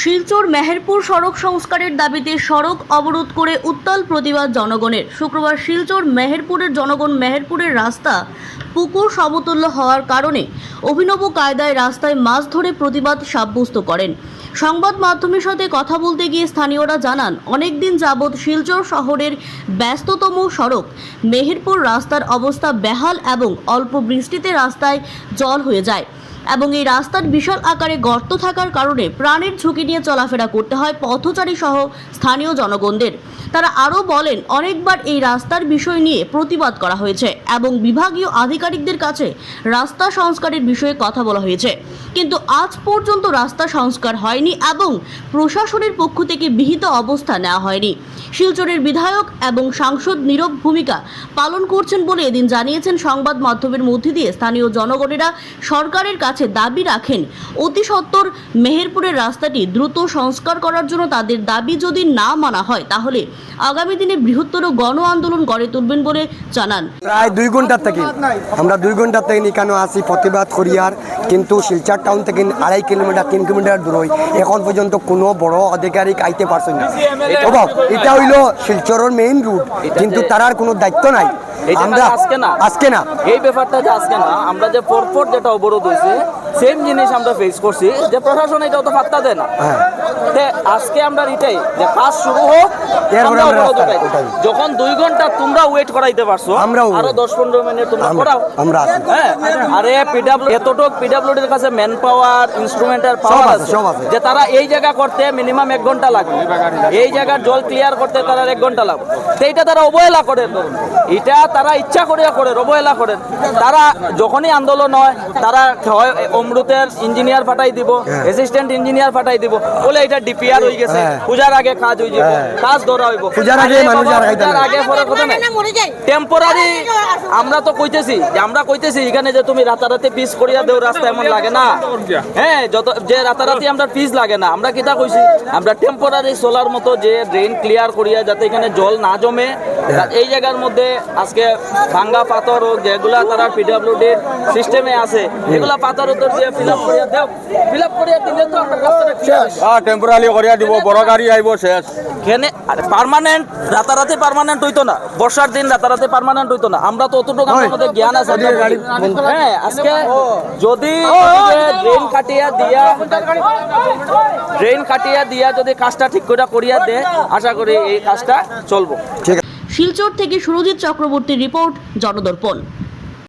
শিলচর মেহেরপুর সড়ক সংস্কারের দাবিতে সড়ক অবরোধ করে উত্তাল প্রতিবাদ জনগণের। শুক্রবার শিলচর মেহেরপুরের জনগণ মেহেরপুরের রাস্তা পুকুর সমতুল্য হওয়ার কারণে অভিনব কায়দায় রাস্তায় মাছ ধরে প্রতিবাদ সাব্যস্ত করেন। সংবাদ মাধ্যমের সাথে কথা বলতে গিয়ে স্থানীয়রা জানান, অনেকদিন যাবৎ শিলচর শহরের ব্যস্ততম সড়ক মেহেরপুর রাস্তার অবস্থা বেহাল এবং অল্প বৃষ্টিতে রাস্তায় জল হয়ে যায়। এবং এই রাস্তার বিশাল আকারে গর্ত থাকার কারণে প্রাণের ঝুঁকি নিয়ে চলাফেরা করতে হয় পথচারী সহ স্থানীয় জনগণদের। তারা আরও বলেন, অনেকবার এই রাস্তার বিষয় নিয়ে প্রতিবাদ করা হয়েছে এবং বিভাগীয় আধিকারিকদের কাছে রাস্তা সংস্কারের বিষয়ে কথা বলা হয়েছে। কিন্তু আজ পর্যন্ত রাস্তা সংস্কার হয়নি এবং প্রশাসনের পক্ষ থেকে বিহিত অবস্থা নেওয়া হয়নি। শিলচরের বিধায়ক এবং সাংসদ নীরব ভূমিকা পালন করছেন বলে এদিন জানিয়েছেন সংবাদ মাধ্যমের মধ্যে দিয়ে স্থানীয় জনগণেরা। সরকারের কাছে দাবি রাখেন। অতি সত্বর মেহেরপুরের রাস্তাটি দ্রুত সংস্কার করার জন্য তাদের দাবি যদি না মানা হয় তাহলে আগামী দিনে বৃহত্তর গণ আন্দোলন গড়ে তুলবেন বলে জানান। প্রায় দুই ঘণ্টা থেকে আমরা দুই ঘণ্টা থেকে এখানে আসি প্রতিবাদ করি আর কিন্তু শিলচর টাউন থেকে আড়াই কিলোমিটার তিন কিলোমিটার দূর এখন পর্যন্ত কোনো বড় আধিকারিক আইতে পারছেন না। এটা হইল শিলচরের মেইন রুট কিন্তু তার আর কোনো দায়িত্ব নাই। আমরা আজকে না। আজকে না এই ব্যাপারটা যে আজকে না আমরা যে পরপর যেটা অবরোধ হয়েছে সেম জিনিস আমরা ফেস করছি যে প্রশাসন এটা তো পাত্তা দেয় না হ্যাঁ। আজকে আমরা এটাই যে কাজ শুরু হোক। যখন দুই ঘণ্টা তোমরা ওয়েট করাইতে পারছ আরও দশ পনেরো মিনিট তোমরা করাও। আমরা হ্যাঁ আরে পিডাব্লিউ এতটুক পিডাব্লিউডির কাছে ম্যান পাওয়ার ইনস্ট্রুমেন্টাল পাওয়ার আছে। যে তারা এই জায়গা করতে মিনিমাম এক ঘণ্টা লাগবে। এই জায়গার জল ক্লিয়ার করতে তারা এক ঘণ্টা লাগবে। তো এটা তারা অবহেলা করে এটা তারা ইচ্ছা করিয়া করে অবহেলা করেন। তারা যখনই আন্দোলন হয় তারা হয় অমৃতের ইঞ্জিনিয়ার ফাটাই দিব অ্যাসিস্ট্যান্ট ইঞ্জিনিয়ার ফাটাই দিব। বলে এটা ডিপিআর হয়ে গেছে। হ্যাঁ। পূজার আগে কাজ হয়ে যাবে। কাজ ধরা হইব। পূজার আগে মানুষ আর খাইতে পূজার না। আগে পরে কথা নাই টেম্পোরারি আমরা তো কইতেছি যে আমরা কইতেছি এখানে যে তুমি রাতারাতি পিস করিয়া দেও রাস্তা এমন লাগে না। হ্যাঁ যত যে রাতারাতি আমরা পিস লাগে না। আমরা কিটা কইছি আমরা টেম্পোরারি সোলার মতো যে ড্রেন ক্লিয়ার করিয়া যাতে এখানে জল না জমে এই জায়গার মধ্যে আজকে ভাঙ্গা পাথর হোক যেগুলা তারা পিডাব্লিউডির সিস্টেমে আছে এগুলা পাথর উত্তর দিয়ে ফিল আপ করিয়া দেও। ফিল আপ করিয়া দিলে তো আমরা রাস্তাটা। হ্যাঁ টেম্পোরারি করিয়া দিব বড় গাড়ি আইব শেষ এখানে পার্মানেন্ট রাতারাতি পার্মানেন্ট হইতো না বর্ষার দিন রাতারাতি পার্মানেন্ট হইতো না আমরা তো অতটুকু আমাদের মধ্যে জ্ঞান আছে হ্যাঁ আজকে যদি ড্রেন কাটিয়া দিয়া ড্রেন কাটিয়া দিয়া যদি কাজটা ঠিক করে করিয়া দে আশা করি এই কাজটা চলবো শিলচর থেকে সুরজিৎ চক্রবর্তীর রিপোর্ট জনদর্পণ